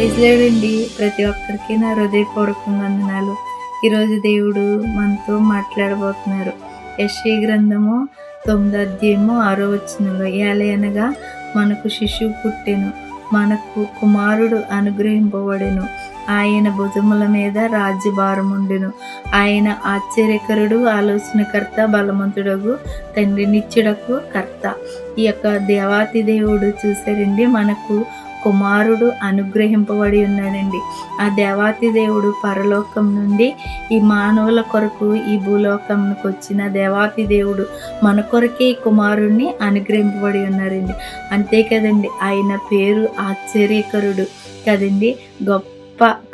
ప్రైజ్లేడండి ప్రతి ఒక్కరికి నా హృదయపూర్వక వందనాలు. ఈరోజు దేవుడు మనతో మాట్లాడబోతున్నారు. యశ్వీ గ్రంథము తొమ్మిది అధ్యాయము ఆరో వచ్చినలో ఏలయనగా మనకు శిశువు పుట్టెను మనకు కుమారుడు అనుగ్రహింపబడెను. ఆయన భుజముల మీద రాజ్యభారముండెను ఆయన ఆశ్చర్యకరుడు ఆలోచనకర్త బలవంతుడగు తండ్రి నిత్యుడకు కర్త. ఈ యొక్క దేవాతి దేవుడు చూసారండి మనకు కుమారుడు అనుగ్రహింపబడి ఉన్నాడండి. ఆ దేవాతి దేవుడు పరలోకం నుండి ఈ మానవుల కొరకు ఈ భూలోకంకి వచ్చిన దేవాతి దేవుడు మన కొరకే కుమారుణ్ణి అనుగ్రహింపబడి ఉన్నారండి అంతే కదండి ఆయన పేరు ఆశ్చర్యకరుడు కదండి. గొప్ప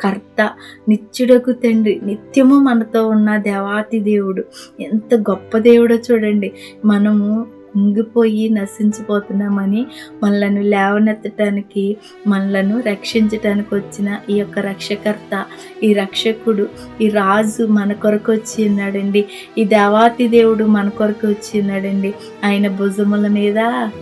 కర్త నిత్యుడకు తండ్రి నిత్యము మనతో ఉన్న దేవాతి దేవుడు. ఎంత గొప్ప దేవుడో చూడండి. మనము కుంగిపోయి నశించిపోతున్నామని మనలను లేవనెత్తటానికి మనలను రక్షించటానికి వచ్చిన ఈ యొక్క రక్షకర్త ఈ రక్షకుడు ఈ రాజు మన కొరకు వచ్చి ఉన్నాడండి. ఈ దేవాతి దేవుడు మన కొరకు వచ్చి ఉన్నాడండి. ఆయన భుజముల మీద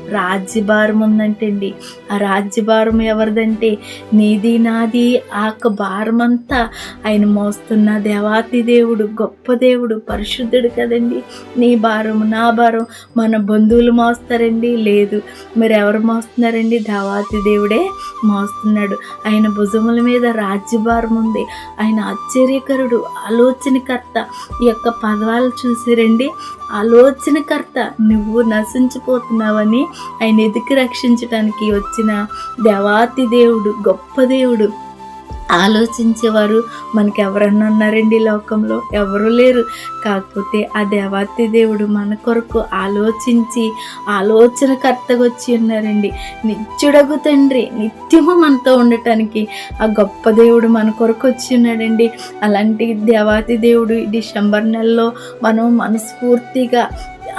రాజ్యభారం ఉందంటండి. ఆ రాజ్యభారం ఎవరిదంటే నీది నాది ఆ యొక్క భారం అంతా ఆయన మోస్తున్న దేవాతి దేవుడు గొప్ప దేవుడు పరిశుద్ధుడు కదండి. నీ భారం నా భారం మన బంధువులు మోస్తారండి? లేదు. మరి ఎవరు మోస్తున్నారండి? దేవాతి దేవుడే మోస్తున్నాడు. ఆయన భుజముల మీద రాజ్యభారం ఉంది. ఆయన ఆశ్చర్యకరుడు ఆలోచనకర్త. ఈ యొక్క పదవాలు చూసారండి. ఆలోచనకర్త నువ్వు నశించిపోతున్నావని ఆయన ఎదికి రక్షించడానికి వచ్చిన దేవాతి దేవుడు గొప్ప దేవుడు. ఆలోచించేవారు. మనకి ఎవరన్నా ఉన్నారండి లోకంలో? ఎవరు లేరు. కాకపోతే ఆ దేవాతి దేవుడు మన కొరకు ఆలోచించి ఆలోచనకర్తగా వచ్చి ఉన్నారండి. నిత్యుడగు తండ్రి నిత్యము మనతో ఉండటానికి ఆ గొప్ప దేవుడు మన కొరకు వచ్చి ఉన్నాడండి. అలాంటి దేవాతి దేవుడు డిసెంబర్ నెలలో మనం మనస్ఫూర్తిగా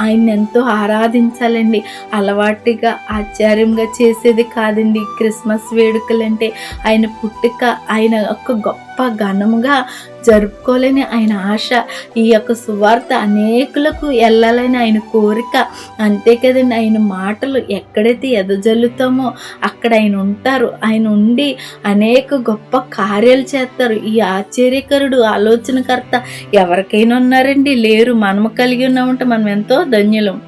ఆయన ఎంతో ఆరాధించాలండి. అలవాటుగా ఆచార్యంగా చేసేది కాదండి. క్రిస్మస్ వేడుకలంటే ఆయన పుట్టుక ఆయన ఒక గొప్ప ఘనముగా జరుపుకోలేని ఆయన ఆశ ఈ యొక్క సువార్త అనేకులకు వెళ్ళాలని ఆయన కోరిక. అంతే కదండి ఆయన మాటలు ఎక్కడైతే ఎదజల్లుతామో అక్కడ ఆయన ఉంటారు. ఆయన ఉండి అనేక గొప్ప కార్యాలు చేస్తారు. ఈ ఆశ్చర్యకరుడు ఆలోచనకర్త ఎవరికైనా ఉన్నారండి? లేరు. మనము కలిగి ఉన్నామంటే మనం ఎంతో ధన్యులం.